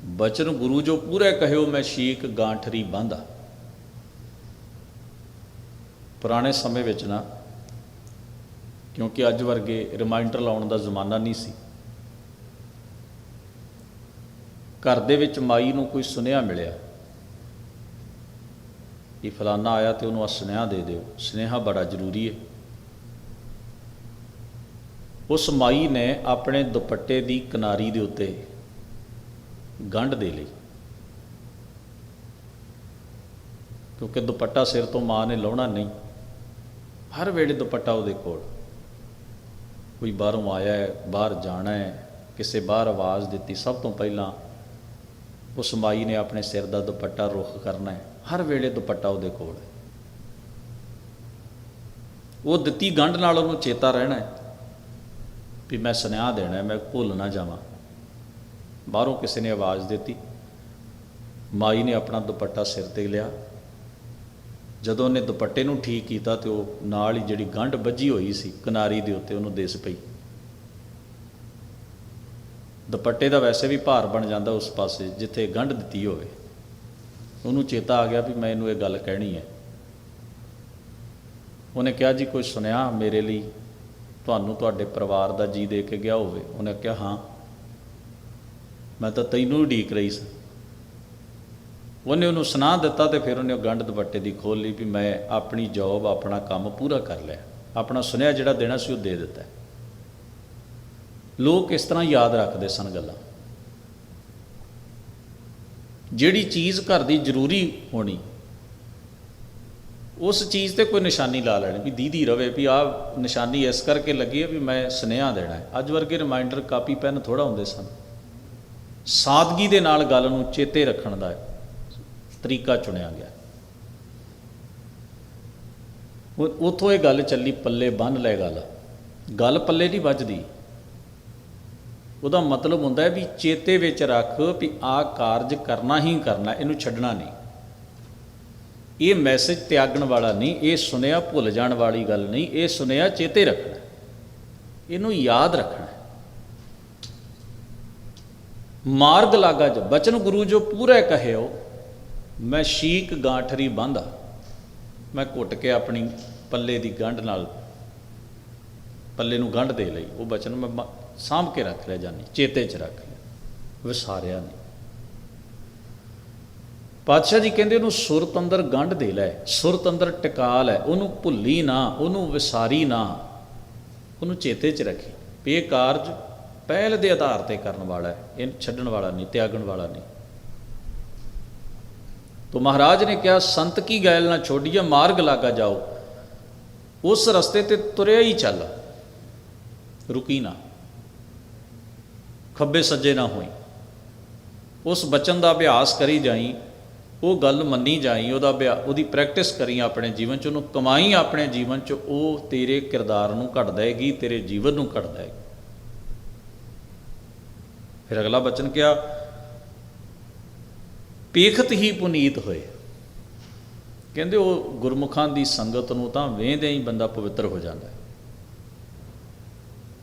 ਬਚਨ ਗੁਰੂ ਜੋ ਪੂਰੇ ਕਹਿਓ ਮੈਂ ਸ਼ੀਕ ਗਾਂਠਰੀ ਬਾਂਧਾ। ਪੁਰਾਣੇ ਸਮੇਂ ਵਿੱਚ ਨਾ, ਕਿਉਂਕਿ ਅੱਜ ਵਰਗੇ ਰਿਮਾਈਂਡਰ ਲਾਉਣ ਦਾ ਜ਼ਮਾਨਾ ਨਹੀਂ ਸੀ। ਘਰ ਦੇ ਵਿੱਚ ਮਾਈ ਨੂੰ ਕੋਈ ਸੁਨੇਹਾ ਮਿਲਿਆ ਕਿ ਫਲਾਨਾ ਆਇਆ ਤੇ ਉਹਨੂੰ ਆ ਸੁਨੇਹਾ ਦੇ ਦਿਓ। ਸੁਨੇਹਾ ਬੜਾ ਜ਼ਰੂਰੀ ਹੈ। ਉਸ ਮਾਈ ਨੇ ਆਪਣੇ ਦੁਪੱਟੇ ਦੀ ਕਿਨਾਰੀ ਦੇ ਉੱਤੇ ਗੰਢ ਦੇ ਲਈ। ਕਿਉਂਕਿ ਦੁਪੱਟਾ ਸਿਰ ਤੋਂ ਮਾਂ ਨੇ ਲਾਉਣਾ ਨਹੀਂ। ਹਰ ਵੇਲੇ ਦੁਪੱਟਾ ਉਹਦੇ ਕੋਲ। ਕੋਈ ਬਾਹਰੋਂ ਆਇਆ ਹੈ, ਬਾਹਰ ਜਾਣਾ ਹੈ, ਕਿਸੇ ਬਾਹਰ ਆਵਾਜ਼ ਦਿੱਤੀ, ਸਭ ਤੋਂ ਪਹਿਲਾਂ ਉਸ ਮਾਈ ਨੇ ਆਪਣੇ ਸਿਰ ਦਾ ਦੁਪੱਟਾ ਰੁੱਖ ਕਰਨਾ ਹੈ। ਹਰ ਵੇਲੇ ਦੁਪੱਟਾ ਉਹਦੇ ਕੋਲ ਹੈ। ਉਹ ਦਿੱਤੀ ਗੰਢ ਨਾਲ ਉਹਨੂੰ ਚੇਤਾ ਰਹਿਣਾ ਹੈ। ਵੀ ਮੈਂ ਸੁਨੇਹਾ ਦੇਣਾ ਮੈਂ ਭੁੱਲ ਨਾ ਜਾਵਾਂ। ਬਾਹਰੋਂ ਕਿਸੇ ਨੇ ਆਵਾਜ਼ ਦਿੱਤੀ। ਮਾਈ ਨੇ ਆਪਣਾ ਦੁਪੱਟਾ ਸਿਰ ਤੇ ਲਿਆ। ਜਦੋਂ ਉਹਨੇ ਦੁਪੱਟੇ ਨੂੰ ਠੀਕ ਕੀਤਾ ਤੇ ਉਹ ਨਾਲ ਹੀ ਜਿਹੜੀ ਗੰਢ ਵੱਜੀ ਹੋਈ ਸੀ ਕਿਨਾਰੀ ਦੇ ਉੱਤੇ ਉਹਨੂੰ ਦੇਸ ਪਈ। ਦੁਪੱਟੇ ਦਾ ਵੈਸੇ ਵੀ ਭਾਰ ਬਣ ਜਾਂਦਾ ਉਸ ਪਾਸੇ, ਜਿੱਥੇ ਗੰਢ ਦਿੱਤੀ ਹੋਵੇ। ਉਹਨੂੰ ਚੇਤਾ ਆ ਗਿਆ ਵੀ ਮੈਂ ਇਹਨੂੰ ਇਹ ਗੱਲ ਕਹਿਣੀ ਹੈ। ਉਹਨੇ ਕਿਹਾ, ਜੀ, ਕੋਈ ਸੁਨੇਹਾ ਮੇਰੇ ਲਈ ਤੁਹਾਨੂੰ ਤੁਹਾਡੇ ਪਰਿਵਾਰ ਦਾ ਜੀ ਦੇ ਕੇ ਗਿਆ ਹੋਵੇ। ਉਹਨੇ ਕਿਹਾ, ਹਾਂ। ਮੈਂ ਤਾਂ ਤੈਨੂੰ ਉਡੀਕ ਰਹੀ ਸੀ। ਉਹਨੇ ਉਹਨੂੰ ਸੁਣਾ ਦਿੱਤਾ ਤੇ ਫਿਰ ਉਹਨੇ ਉਹ ਗੰਢ ਦੁਪੱਟੇ ਦੀ ਖੋਲ ਲਈ ਵੀ ਮੈਂ ਆਪਣੀ ਜੌਬ ਆਪਣਾ ਕੰਮ ਪੂਰਾ ਕਰ ਲਿਆ। ਆਪਣਾ ਸੁਨੇਹਾ ਜਿਹੜਾ ਦੇਣਾ ਸੀ ਉਹ ਦੇ ਦਿੱਤਾ। ਲੋਕ ਇਸ ਤਰ੍ਹਾਂ ਯਾਦ ਰੱਖਦੇ ਸਨ ਗੱਲਾਂ। ਜਿਹੜੀ ਚੀਜ਼ ਘਰ ਦੀ ਜ਼ਰੂਰੀ ਹੋਣੀ ਉਸ ਚੀਜ਼ ਤੇ ਕੋਈ ਨਿਸ਼ਾਨੀ ਲਾ ਲੈਣੀ, ਵੀ ਦੀਦੀ ਰਵੇ ਵੀ ਆਹ ਨਿਸ਼ਾਨੀ ਇਸ ਕਰਕੇ ਲੱਗੀ ਹੈ ਵੀ ਮੈਂ ਸੁਨੇਹਾ ਦੇਣਾ ਹੈ। ਅੱਜ ਵਰਗੇ ਰਿਮਾਈਂਡਰ ਕਾਪੀ ਪੈਨ ਥੋੜਾ ਹੁੰਦੇ ਸਨ। ਸਾਦਗੀ ਦੇ ਨਾਲ ਗੱਲ ਨੂੰ ਚੇਤੇ ਰੱਖਣ ਦਾ ਤਰੀਕਾ ਚੁਣਿਆ ਗਿਆ। ਉਹ- ਉੱਥੋਂ ਇਹ ਗੱਲ ਚੱਲੀ ਪੱਲੇ ਬੰਨ ਲੈ ਗੱਲ। ਗੱਲ ਪੱਲੇ ਨਹੀਂ ਵੱਜਦੀ। ਉਹਦਾ ਮਤਲਬ ਹੁੰਦਾ ਹੈ ਵੀ ਚੇਤੇ ਵਿੱਚ ਰੱਖ ਵੀ ਆ ਕਾਰਜ ਕਰਨਾ ਹੀ ਕਰਨਾ, ਇਹਨੂੰ ਛੱਡਣਾ ਨਹੀਂ। ਇਹ ਮੈਸੇਜ ਤਿਆਗਣ ਵਾਲਾ ਨਹੀਂ, ਇਹ ਸੁਨੇਹਾ ਭੁੱਲ ਜਾਣ ਵਾਲੀ ਗੱਲ ਨਹੀਂ, ਇਹ ਸੁਨੇਹਾ ਚੇਤੇ ਰੱਖਣਾ ਇਹਨੂੰ ਯਾਦ ਰੱਖਣਾ ਮਾਰਗ ਲਾਗਾ ਜ ਬਚਨ ਗੁਰੂ ਜੋ ਪੂਰੇ ਕਹਿਓ, ਮੈਂ ਸ਼ੀਕ ਗਾਂਠਰੀ ਬਾਂਧਾ, ਮੈਂ ਘੁੱਟ ਕੇ ਆਪਣੀ ਪੱਲੇ ਦੀ ਗੰਢ ਨਾਲ ਪੱਲੇ ਨੂੰ ਗੰਢ ਦੇ ਲਈ, ਉਹ ਬਚਨ ਮੈਂ ਸਾਂਭ ਕੇ ਰੱਖ ਲਿਆ ਜਾਨੀ, ਚੇਤੇ 'ਚ ਰੱਖ ਲਿਆ, ਵਿਸਾਰਿਆ ਨਹੀਂ। ਪਾਤਸ਼ਾਹ ਜੀ ਕਹਿੰਦੇ ਉਹਨੂੰ ਸੁਰਤ ਅੰਦਰ ਗੰਢ ਦੇ ਲੈ, ਸੁਰਤ ਅੰਦਰ ਟਿਕਾ ਲੈ, ਉਹਨੂੰ ਭੁੱਲੀ ਨਾ, ਉਹਨੂੰ ਵਿਸਾਰੀ ਨਾ, ਉਹਨੂੰ ਚੇਤੇ 'ਚ ਰੱਖੀ। ਵੀ ਇਹ ਕਾਰਜ ਪਹਿਲ ਦੇ ਆਧਾਰ ਤੇ ਕਰਨ ਵਾਲਾ ਹੈ, ਇਹ ਛੱਡਣ ਵਾਲਾ ਨਹੀਂ, ਤਿਆਗਣ ਵਾਲਾ ਨਹੀਂ। ਤੋ ਮਹਾਰਾਜ ਨੇ ਕਿਹਾ, ਸੰਤ ਕੀ ਗੈਲ ਨਾ ਛੋਡੀਏ, ਮਾਰਗ ਲਾਗਾ ਜਾਓ। ਉਸ ਰਸਤੇ ਤੇ ਤੁਰਿਆ ਹੀ ਚੱਲ, ਰੁਕੀ ਨਾ। ਖੱਬੇ ਸੱਜੇ ਨਾ ਹੋਈ। ਉਸ ਬਚਨ ਦਾ ਅਭਿਆਸ ਕਰੀ ਜਾਈ ਉਹ ਗੱਲ ਮੰਨੀ ਜਾਈ, ਉਹਦਾ ਅਭਿਆ ਉਹਦੀ ਪ੍ਰੈਕਟਿਸ ਕਰੀ ਆਪਣੇ ਜੀਵਨ ਚ, ਉਹਨੂੰ ਕਮਾਈ ਆਪਣੇ ਜੀਵਨ ਚ, ਉਹ ਤੇਰੇ ਕਿਰਦਾਰ ਨੂੰ ਘੜ ਦੇਗੀ ਤੇਰੇ ਜੀਵਨ ਨੂੰ ਘੜ ਦੇਗੀ ਫਿਰ ਅਗਲਾ ਬਚਨ ਕਿਹਾ, ਪੇਖਤ ਹੀ ਪੁਨੀਤ ਹੋਏ। ਕਹਿੰਦੇ ਉਹ ਗੁਰਮੁਖਾਂ ਦੀ ਸੰਗਤ ਨੂੰ ਤਾਂ ਵੇਂਦੇ ਹੀ ਬੰਦਾ ਪਵਿੱਤਰ ਹੋ ਜਾਂਦਾ ਹੈ।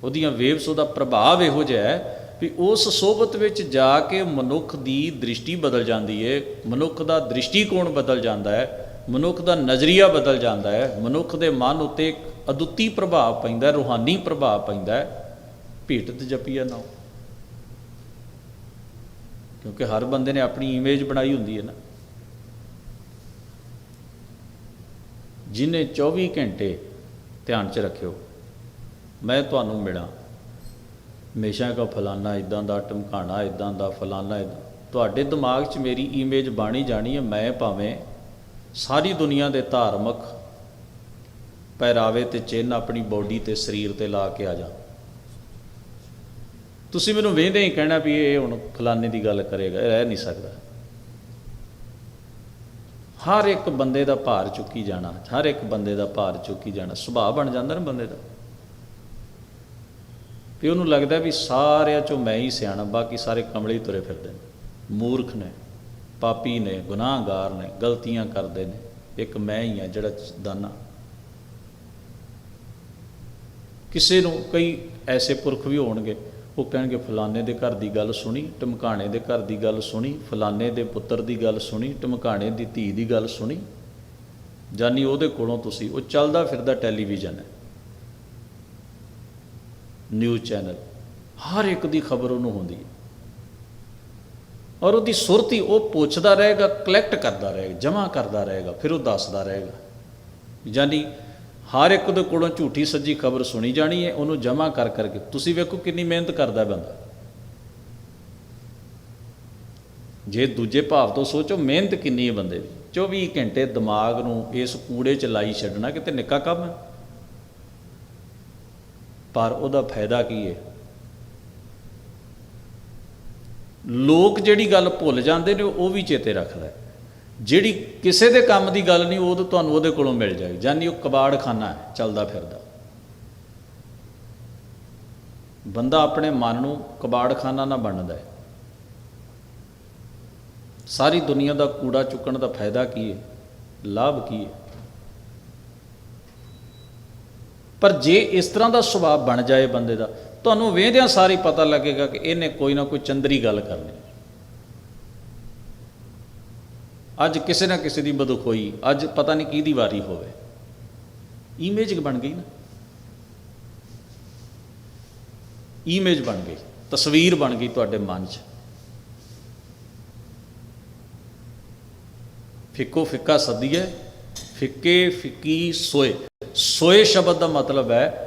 ਉਹਦੀਆਂ ਵੇਵਸ ਉਹਦਾ ਪ੍ਰਭਾਵ ਇਹੋ ਜਿਹਾ ਹੈ ਵੀ ਉਸ ਸੋਬਤ ਵਿੱਚ ਜਾ ਕੇ ਮਨੁੱਖ ਦੀ ਦ੍ਰਿਸ਼ਟੀ ਬਦਲ ਜਾਂਦੀ ਹੈ ਮਨੁੱਖ ਦਾ ਦ੍ਰਿਸ਼ਟੀਕੋਣ ਬਦਲ ਜਾਂਦਾ ਹੈ ਮਨੁੱਖ ਦਾ ਨਜ਼ਰੀਆ ਬਦਲ ਜਾਂਦਾ ਹੈ ਮਨੁੱਖ ਦੇ ਮਨ ਉੱਤੇ ਅਦੁੱਤੀ ਪ੍ਰਭਾਵ ਪੈਂਦਾ ਰੂਹਾਨੀ ਪ੍ਰਭਾਵ ਪੈਂਦਾ ਹੈ ਭੇਟਤ ਜਪੀਆ ਨਾ ਕਿਉਂਕਿ ਹਰ ਬੰਦੇ ਨੇ ਆਪਣੀ ਇਮੇਜ ਬਣਾਈ ਹੁੰਦੀ ਹੈ ਨਾ। ਜਿਨੇ 24 ਘੰਟੇ ਧਿਆਨ 'ਚ ਰੱਖਿਓ, ਮੈਂ ਤੁਹਾਨੂੰ ਮਿਲਾਂ। ਹਮੇਸ਼ਾ ਕੋ ਫਲਾਨਾ ਇਦਾਂ ਦਾ ਟਮਕਾਣਾ ਇਦਾਂ ਦਾ ਫਲਾਨਾ ਇਦਾਂ ਤੁਹਾਡੇ ਦਿਮਾਗ 'ਚ ਮੇਰੀ ਇਮੇਜ ਬਾਣੀ ਜਾਣੀ ਹੈ, ਮੈਂ ਭਾਵੇਂ ਸਾਰੀ ਦੁਨੀਆ ਦੇ ਧਾਰਮਿਕ ਪਹਿਰਾਵੇ ਤੇ ਚਿੰਨ ਆਪਣੀ ਬੋਡੀ ਤੇ ਸਰੀਰ ਤੇ ਲਾ ਕੇ ਆ ਜਾ। ਤੁਸੀਂ ਮੈਨੂੰ ਵੇਂਦੇ ਹੀ ਕਹਿਣਾ ਵੀ ਇਹ ਹੁਣ ਫਲਾਣੇ ਦੀ ਗੱਲ ਕਰੇਗਾ, ਇਹ ਰਹਿ ਨਹੀਂ ਸਕਦਾ। ਹਰ ਇੱਕ ਬੰਦੇ ਦਾ ਭਾਰ ਚੁੱਕੀ ਜਾਣਾ, ਹਰ ਇੱਕ ਬੰਦੇ ਦਾ ਭਾਰ ਚੁੱਕੀ ਜਾਣਾ, ਸੁਭਾਅ ਬਣ ਜਾਂਦਾ ਨਾ ਬੰਦੇ ਦਾ। ਵੀ ਉਹਨੂੰ ਲੱਗਦਾ ਵੀ ਸਾਰਿਆਂ ਚੋਂ ਮੈਂ ਹੀ ਸਿਆਣਾ, ਬਾਕੀ ਸਾਰੇ ਕਮਲੇ ਹੀ ਤੁਰੇ ਫਿਰਦੇ ਨੇ। ਮੂਰਖ ਨੇ, ਪਾਪੀ ਨੇ, ਗੁਨਾਹਗਾਰ ਨੇ, ਗਲਤੀਆਂ ਕਰਦੇ ਨੇ, ਇੱਕ ਮੈਂ ਹੀ ਆ ਜਿਹੜਾ ਦਾਨਾ। ਕਿਸੇ ਨੂੰ ਕਈ ਐਸੇ ਪੁਰਖ ਵੀ ਹੋਣਗੇ, ਉਹ ਕਹਿਣਗੇ, ਫਲਾਣੇ ਦੇ ਘਰ ਦੀ ਗੱਲ ਸੁਣੀ, ਟਮਕਾਣੇ ਦੇ ਘਰ ਦੀ ਗੱਲ ਸੁਣੀ, ਫਲਾਣੇ ਦੇ ਪੁੱਤਰ ਦੀ ਗੱਲ ਸੁਣੀ, ਟਮਕਾਣੇ ਦੀ ਧੀ ਦੀ ਗੱਲ ਸੁਣੀ। ਜਾਨੀ ਉਹਦੇ ਕੋਲੋਂ ਤੁਸੀਂ, ਉਹ ਚੱਲਦਾ ਫਿਰਦਾ ਟੈਲੀਵਿਜ਼ਨ ਹੈ। News channel. ਹਰ ਇੱਕ ਦੀ ਖਬਰ ਉਹਨੂੰ ਹੁੰਦੀ ਹੈ। ਔਰ ਉਹਦੀ ਸੁਰਤੀ ਉਹ ਪੁੱਛਦਾ ਰਹੇਗਾ ਕਲੈਕਟ ਕਰਦਾ ਰਹੇਗਾ, ਜਮ੍ਹਾਂ ਕਰਦਾ ਰਹੇਗਾ, ਫਿਰ ਉਹ ਦੱਸਦਾ ਰਹੇਗਾ। ਯਾਨੀ ਹਰ ਇੱਕ ਦੇ ਕੋਲੋਂ ਝੂਠੀ ਸੱਜੀ ਖਬਰ ਸੁਣੀ ਜਾਣੀ ਹੈ, ਉਹਨੂੰ ਜਮ੍ਹਾਂ ਕਰ ਕਰਕੇ। ਤੁਸੀਂ ਵੇਖੋ ਕਿੰਨੀ ਮਿਹਨਤ ਕਰਦਾ ਬੰਦਾ। ਜੇ ਦੂਜੇ ਭਾਵ ਤੋਂ ਸੋਚੋ, ਮਿਹਨਤ ਕਿੰਨੀ ਹੈ ਬੰਦੇ ਦੀ। 24 ਘੰਟੇ ਦਿਮਾਗ ਨੂੰ ਇਸ ਕੂੜੇ 'ਚ ਲਾਈ ਛੱਡਣਾ ਕਿਤੇ ਨਿੱਕਾ ਕੰਮ ਹੈ। ਪਰ ਉਹਦਾ ਫਾਇਦਾ ਕੀ ਹੈ ਲੋਕ ਜਿਹੜੀ ਗੱਲ ਭੁੱਲ ਜਾਂਦੇ ਨੇ, ਉਹ ਵੀ ਚੇਤੇ ਰੱਖਦਾ ਹੈ। ਜਿਹੜੀ ਕਿਸੇ ਦੇ ਕੰਮ ਦੀ ਗੱਲ ਨਹੀਂ, ਉਹ ਤਾਂ ਤੁਹਾਨੂੰ ਉਹਦੇ ਕੋਲੋਂ ਮਿਲ ਜਾਏਗੀ। ਜਾਨੀ ਉਹ ਕਬਾੜਖਾਨਾ ਹੈ, ਚੱਲਦਾ ਫਿਰਦਾ। ਬੰਦਾ ਆਪਣੇ ਮਨ ਨੂੰ ਕਬਾੜਖਾਨਾ ਨਾ ਬਣਦਾ ਹੈ। ਸਾਰੀ ਦੁਨੀਆ ਦਾ ਕੂੜਾ ਚੁੱਕਣ ਦਾ ਫਾਇਦਾ ਕੀ ਹੈ ਲਾਭ ਕੀ ਹੈ ਪਰ ਜੇ ਇਸ ਤਰ੍ਹਾਂ ਦਾ ਸੁਭਾਅ ਬਣ ਜਾਏ ਬੰਦੇ ਦਾ, ਤੁਹਾਨੂੰ ਵੇਖਦਿਆਂ ਸਾਰੇ ਪਤਾ ਲੱਗੇਗਾ ਕਿ ਇਹਨੇ ਕੋਈ ਨਾ ਕੋਈ ਚੰਦਰੀ ਗੱਲ ਕਰਨੀ। ਅੱਜ ਕਿਸੇ ਨਾ ਕਿਸੇ ਦੀ ਬਦੁਖ ਹੋਈ, ਅੱਜ ਪਤਾ ਨਹੀਂ ਕਿਹਦੀ ਵਾਰੀ ਹੋਵੇ। ਇਮੇਜ ਬਣ ਗਈ ਨਾ। ਇਮੇਜ ਬਣ ਗਈ, ਤਸਵੀਰ ਬਣ ਗਈ ਤੁਹਾਡੇ ਮਨ 'ਚ। ਫਿੱਕੋ ਫਿੱਕਾ ਸਦੀਏ ਫਿੱਕੇ, ਫਿੱਕੀ, ਸੋਏ। ਸੋਏ ਸ਼ਬਦ ਦਾ ਮਤਲਬ ਹੈ,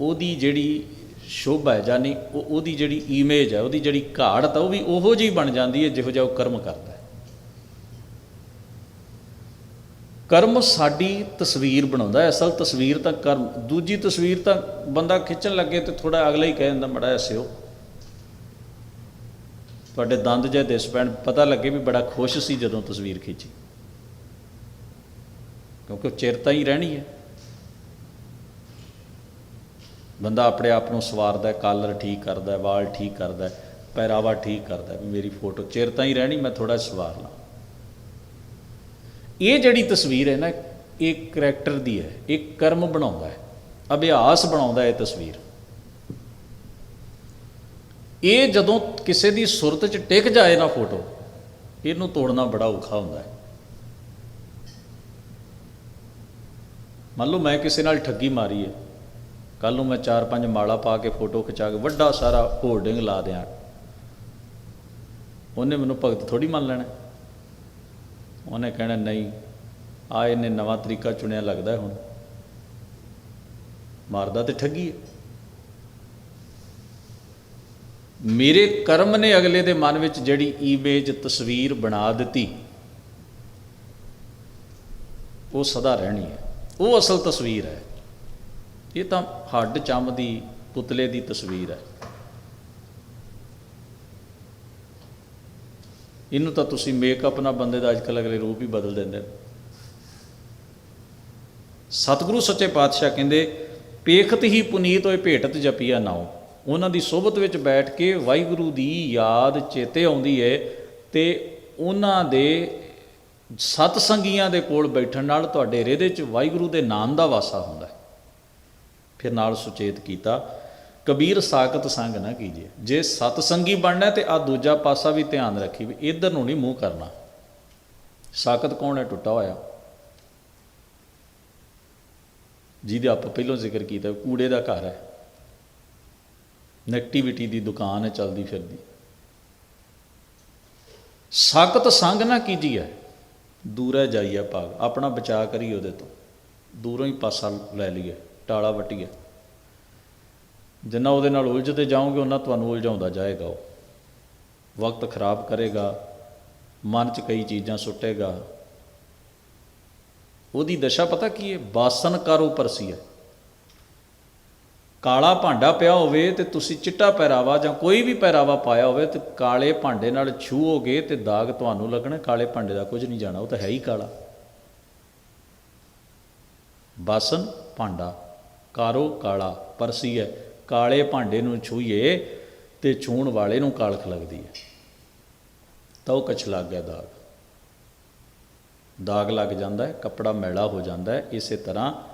ਉਹਦੀ ਜਿਹੜੀ ਸ਼ੋਭਾ ਹੈ ਜਾਨੀ, ਉਹ ਉਹਦੀ ਜਿਹੜੀ ਇਮੇਜ ਹੈ, ਉਹਦੀ ਜਿਹੜੀ ਘਾੜਤ ਹੈ, ਉਹ ਵੀ ਉਹੋ ਜਿਹੀ ਬਣ ਜਾਂਦੀ ਹੈ, ਜਿਹੋ ਜਿਹਾ ਉਹ ਕਰਮ ਕਰਦਾ ਹੈ। ਕਰਮ ਸਾਡੀ ਤਸਵੀਰ ਬਣਾਉਂਦਾ ਹੈ। ਅਸਲ ਤਸਵੀਰ ਤਾਂ ਕਰਮ, ਦੂਜੀ ਤਸਵੀਰ ਤਾਂ ਬੰਦਾ ਖਿੱਚਣ ਲੱਗੇ ਤੇ ਥੋੜਾ ਅਗਲਾ ਹੀ ਕਹਿ ਦਿੰਦਾ, ਮੜਾ ਐਸਿਓ ਤੁਹਾਡੇ ਦੰਦ ਜੇ ਦਿਸ ਪੈਣ, ਪਤਾ ਲੱਗੇ ਵੀ ਬੜਾ ਖੁਸ਼ ਸੀ ਜਦੋਂ ਤਸਵੀਰ ਖਿੱਚੀ। ਕਿਉਂਕਿ ਉਹ ਚਿਰ ਤਾਂ ਹੀ ਰਹਿਣੀ ਹੈ। ਬੰਦਾ ਆਪਣੇ ਆਪ ਨੂੰ ਸਵਾਰਦਾ ਕਾਲਰ ਠੀਕ ਕਰਦਾ ਵਾਲ ਠੀਕ ਕਰਦਾ ਪਹਿਰਾਵਾ ਠੀਕ ਕਰਦਾ ਵੀ ਮੇਰੀ ਫੋਟੋ ਚਿਰ ਤਾਂ ਹੀ ਰਹਿਣੀ, ਮੈਂ ਥੋੜਾ ਸਵਾਰ ਲਾਂ। ਇਹ ਜਿਹੜੀ ਤਸਵੀਰ ਹੈ ਨਾ, ਇਹ ਕਰੈਕਟਰ ਦੀ ਹੈ, ਇਹ ਕਰਮ ਬਣਾਉਂਦਾ ਹੈ, ਅਭਿਆਸ ਬਣਾਉਂਦਾ ਹੈ ਇਹ ਤਸਵੀਰ। ਇਹ ਜਦੋਂ ਕਿਸੇ ਦੀ ਸੁਰਤ 'ਚ ਟਿਕ ਜਾਏ ਨਾ ਫੋਟੋ, ਇਹਨੂੰ ਤੋੜਨਾ ਬੜਾ ਔਖਾ ਹੁੰਦਾ ਹੈ। ਮੰਨ ਲਓ ਮੈਂ ਕਿਸੇ ਨਾਲ ਠੱਗੀ ਮਾਰੀ ਹੈ ਕੱਲ ਨੂੰ ਮੈਂ ਚਾਰ ਪੰਜ ਮਾਲਾ ਪਾ ਕੇ ਫੋਟੋ ਖਿਚਾ ਕੇ ਵੱਡਾ ਸਾਰਾ ਹੋਰਡਿੰਗ ਲਾ ਦਿਆਂ। ਉਹਨੇ ਮੈਨੂੰ ਭਗਤ ਥੋੜੀ ਮੰਨ ਲੈਣਾ। ਉਹਨੇ ਕਹਿਣਾ, ਨਹੀਂ, ਆ ਇਹਨੇ ਨਵਾਂ ਤਰੀਕਾ ਚੁਣਿਆ ਲੱਗਦਾ ਹੁਣ। ਮਾਰਦਾ ਤੇ ਠੱਗੀ ਹੈ ਮੇਰੇ ਕਰਮ ਨੇ ਅਗਲੇ ਦੇ ਮਨ ਵਿੱਚ ਜਿਹੜੀ ਇਮੇਜ ਤਸਵੀਰ ਬਣਾ ਦਿੱਤੀ, ਉਹ ਸਦਾ ਰਹਿਣੀ ਹੈ ਉਹ ਅਸਲ ਤਸਵੀਰ ਹੈ। ਇਹ ਤਾਂ ਹੱਡ ਚੰਮ ਦੀ, ਪੁਤਲੇ ਦੀ ਤਸਵੀਰ ਹੈ। ਇਹਨੂੰ ਤਾਂ ਤੁਸੀਂ ਮੇਕਅਪ ਨਾਲ ਬੰਦੇ ਦਾ ਅੱਜਕੱਲ ਅਗਲੇ ਰੂਪ ਹੀ ਬਦਲ ਦਿੰਦੇ ਨੇ। ਸਤਿਗੁਰੂ ਸੱਚੇ ਪਾਤਸ਼ਾਹ ਕਹਿੰਦੇ ਪੇਖਤ ਹੀ ਪੁਨੀਤ ਹੋਏ ਭੇਟਤ ਜਪੀਆ ਨਾਉ ਉਹਨਾਂ ਦੀ ਸੋਭਤ ਵਿੱਚ ਬੈਠ ਕੇ ਵਾਹਿਗੁਰੂ ਦੀ ਯਾਦ ਚੇਤੇ ਆਉਂਦੀ ਹੈ ਤੇ ਉਹਨਾਂ ਦੇ ਸਤ ਸੰਗੀਆਂ ਦੇ ਕੋਲ ਬੈਠਣ ਨਾਲ ਤੁਹਾਡੇ ਹਿਰਦੇ 'ਚ ਵਾਹਿਗੁਰੂ ਦੇ ਨਾਮ ਦਾ ਵਾਸਾ ਹੁੰਦਾ ਹੈ। ਫਿਰ ਨਾਲ ਸੁਚੇਤ ਕੀਤਾ, ਕਬੀਰ ਸਾਖਤ ਸੰਗ ਨਾ ਕੀਜੀਏ। ਜੇ ਸਤ ਸੰਗੀ ਬਣਨਾ ਤੇ ਆ ਦੂਜਾ ਪਾਸਾ ਵੀ ਧਿਆਨ ਰੱਖੀ ਵੀ ਇਧਰ ਨੂੰ ਨਹੀਂ ਮੂੰਹ ਕਰਨਾ। ਸਾਖਤ ਕੌਣ ਹੈ? ਟੁੱਟਾ ਹੋਇਆ। ਜਿਹਦੇ ਆਪਾਂ ਪਹਿਲਾਂ ਜ਼ਿਕਰ ਕੀਤਾ ਕੂੜੇ ਦਾ ਘਰ ਹੈ। ਨੈਗੇਟਿਵਿਟੀ ਦੀ ਦੁਕਾਨ ਹੈ, ਚੱਲਦੀ ਫਿਰਦੀ। ਸਾਖਤ ਸੰਗ ਨਾ ਕੀਜੀਏ। ਦੂਰੇ ਜਾਈਏ ਭਾਗ। ਆਪਣਾ ਬਚਾਅ ਕਰੀ ਉਹਦੇ ਤੋਂ। ਦੂਰੋਂ ਹੀ ਪਾਸਾ ਲੈ ਲਈਏ, ਟਾਲਾ ਵਟੀਏ। ਜਿੰਨਾ ਉਹਦੇ ਨਾਲ ਉਲਝਦੇ ਜਾਓਗੇ, ਉਹਨਾਂ ਤੁਹਾਨੂੰ ਉਲਝਾਉਂਦਾ ਜਾਏਗਾ ਉਹ। ਵਕਤ ਖਰਾਬ ਕਰੇਗਾ, ਮਨ 'ਚ ਕਈ ਚੀਜ਼ਾਂ ਸੁੱਟੇਗਾ। ਉਹਦੀ ਦਸ਼ਾ ਪਤਾ ਕੀ ਹੈ? ਬਾਸਨ ਕਰੋ ਹੈ ਕਾਲਾ ਭਾਂਡਾ ਪਿਆ ਹੋਵੇ ਤੇ ਤੁਸੀਂ ਚਿੱਟਾ ਪਹਿਰਾਵਾ ਜਾਂ ਕੋਈ ਵੀ ਪਹਿਰਾਵਾ ਪਾਇਆ ਹੋਵੇ ਤੇ ਕਾਲੇ ਭਾਂਡੇ ਨਾਲ ਛੂਓਗੇ ਤੇ ਦਾਗ ਤੁਹਾਨੂੰ ਲੱਗਣਾ, ਕਾਲੇ ਭਾਂਡੇ ਦਾ ਕੁਝ ਨਹੀਂ ਜਾਣਾ, ਉਹ ਤਾਂ ਹੈ ਹੀ ਕਾਲਾ। ਬਾਸਨ, ਭਾਂਡਾ, ਕਾਰੋ ਕਾਲਾ, ਪਰਸੀ ਹੈ, ਕਾਲੇ ਭਾਂਡੇ ਨੂੰ ਛੂਈਏ ਤੇ ਛੂਣ ਵਾਲੇ ਨੂੰ ਕਾਲਖ ਲੱਗਦੀ ਹੈ। ਤਾਂ ਉਹ ਕਛ ਲੱਗ ਗਿਆ ਦਾਗ। ਦਾਗ ਲੱਗ ਜਾਂਦਾ ਹੈ, ਕੱਪੜਾ ਮੈਲਾ ਹੋ ਜਾਂਦਾ ਹੈ, ਇਸੇ ਤਰ੍ਹਾਂ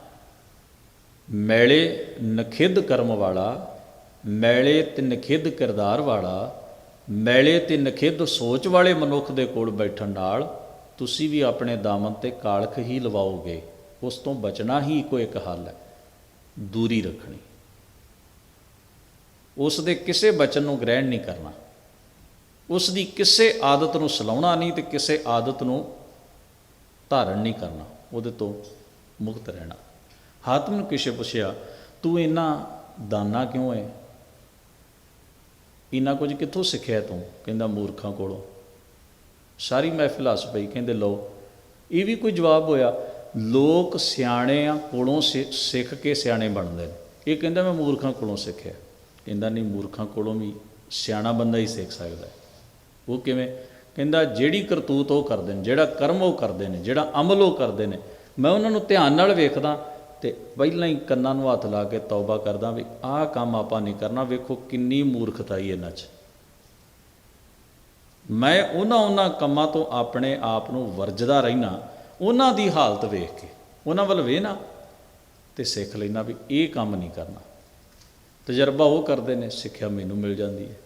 ਮੈਲੇ ਨਖਿੱਧ ਕਰਮ ਵਾਲਾ, ਮੈਲੇ ਤੇ ਨਖਿੱਧ ਕਿਰਦਾਰ ਵਾਲਾ, ਮੈਲੇ ਤੇ ਨਖਿੱਧ ਸੋਚ ਵਾਲੇ ਮਨੁੱਖ ਦੇ ਕੋਲ ਬੈਠਣ ਨਾਲ ਤੁਸੀਂ ਵੀ ਆਪਣੇ ਦਾਮਨ ਤੇ ਕਾਲਖ ਹੀ ਲਵਾਓਗੇ। ਉਸ ਤੋਂ ਬਚਣਾ ਹੀ ਇੱਕੋ ਇੱਕ ਹੱਲ ਹੈ, ਦੂਰੀ ਰੱਖਣੀ। ਉਸ ਦੇ ਕਿਸੇ ਬਚਨ ਨੂੰ ਗ੍ਰਹਿਣ ਨਹੀਂ ਕਰਨਾ। ਉਸ ਦੀ ਕਿਸੇ ਆਦਤ ਨੂੰ ਸਲਾਉਣਾ ਨਹੀਂ ਤੇ ਕਿਸੇ ਆਦਤ ਨੂੰ ਧਾਰਨ ਨਹੀਂ ਕਰਨਾ। ਉਹਦੇ ਤੋਂ ਮੁਕਤ ਰਹਿਣਾ। ਹਾਤਮ ਨੂੰ ਕਿਸੇ ਪੁੱਛਿਆ, ਤੂੰ ਇੰਨਾ ਦਾਨਾ ਕਿਉਂ ਹੈ ਇੰਨਾ ਕੁਝ ਕਿੱਥੋਂ ਸਿੱਖਿਆ ਤੂੰ? ਕਹਿੰਦਾ, ਮੂਰਖਾਂ ਕੋਲੋਂ। ਸਾਰੀ ਮਹਿਫਿਲ ਹੱਸ ਪਈ, ਕਹਿੰਦੇ, ਲਓ। ਇਹ ਵੀ ਕੋਈ ਜਵਾਬ ਹੋਇਆ, ਲੋਕ ਸਿਆਣਿਆਂ ਕੋਲੋਂ ਸਿ- ਸਿੱਖ ਕੇ ਸਿਆਣੇ ਬਣਦੇ ਨੇ। ਇਹ ਕਹਿੰਦਾ, ਮੈਂ ਮੂਰਖਾਂ ਕੋਲੋਂ ਸਿੱਖਿਆ। ਕਹਿੰਦਾ, ਨਹੀਂ, ਮੂਰਖਾਂ ਕੋਲੋਂ ਵੀ ਸਿਆਣਾ ਬੰਦਾ ਹੀ ਸਿੱਖ ਸਕਦਾ ਉਹ ਕਿਵੇਂ? ਕਹਿੰਦਾ, ਜਿਹੜੀ ਕਰਤੂਤ ਉਹ ਕਰਦੇ ਨੇ, ਜਿਹੜਾ ਕਰਮ ਉਹ ਕਰਦੇ ਨੇ, ਜਿਹੜਾ ਅਮਲ ਉਹ ਕਰਦੇ ਨੇ। ਮੈਂ ਉਹਨਾਂ ਨੂੰ ਧਿਆਨ ਨਾਲ ਵੇਖਦਾ ਤੇ ਪਹਿਲਾਂ ਹੀ ਕੰਨਾਂ ਨੂੰ ਹੱਥ ਲਾ ਕੇ ਤੌਬਾ ਕਰਦਾ ਵੀ ਆਹ ਕੰਮ ਆਪਾਂ ਨਹੀਂ ਕਰਨਾ, ਵੇਖੋ ਕਿੰਨੀ ਮੂਰਖਤਾ ਹੀ ਇਹਨਾਂ 'ਚ। ਮੈਂ ਉਹਨਾਂ ਉਹਨਾਂ ਕੰਮਾਂ ਤੋਂ ਆਪਣੇ ਆਪ ਨੂੰ ਵਰਜਦਾ ਰਹਿਣਾ ਉਹਨਾਂ ਦੀ ਹਾਲਤ ਵੇਖ ਕੇ, ਉਹਨਾਂ ਵੱਲ ਵੇ ਨਾ ਤੇ ਸਿੱਖ ਲੈਣਾ ਵੀ ਇਹ ਕੰਮ ਨਹੀਂ ਕਰਨਾ। ਤਜਰਬਾ ਉਹ ਕਰਦੇ ਨੇ, ਸਿੱਖਿਆ ਮੈਨੂੰ ਮਿਲ ਜਾਂਦੀ ਹੈ।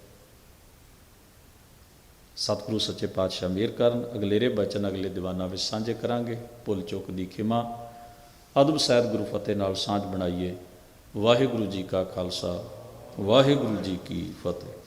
ਸਤਿਗੁਰੂ ਸੱਚੇ ਪਾਤਸ਼ਾਹ ਮਿਹਰ ਕਰਨ, ਅਗਲੇਰੇ ਬਚਨ, ਅਗਲੇ ਦੀਵਾਨਾਂ ਵਿੱਚ ਸਾਂਝੇ ਕਰਾਂਗੇ, ਭੁੱਲ ਚੁੱਕ ਦੀ ਖਿਮਾ। ਅਦਬ ਸਹਿਤ ਗੁਰੂ ਫਤਿਹ ਨਾਲ ਸਾਂਝ ਬਣਾਈਏ। ਵਾਹਿਗੁਰੂ ਜੀ ਕਾ ਖਾਲਸਾ, ਵਾਹਿਗੁਰੂ ਜੀ ਕੀ ਫਤਿਹ।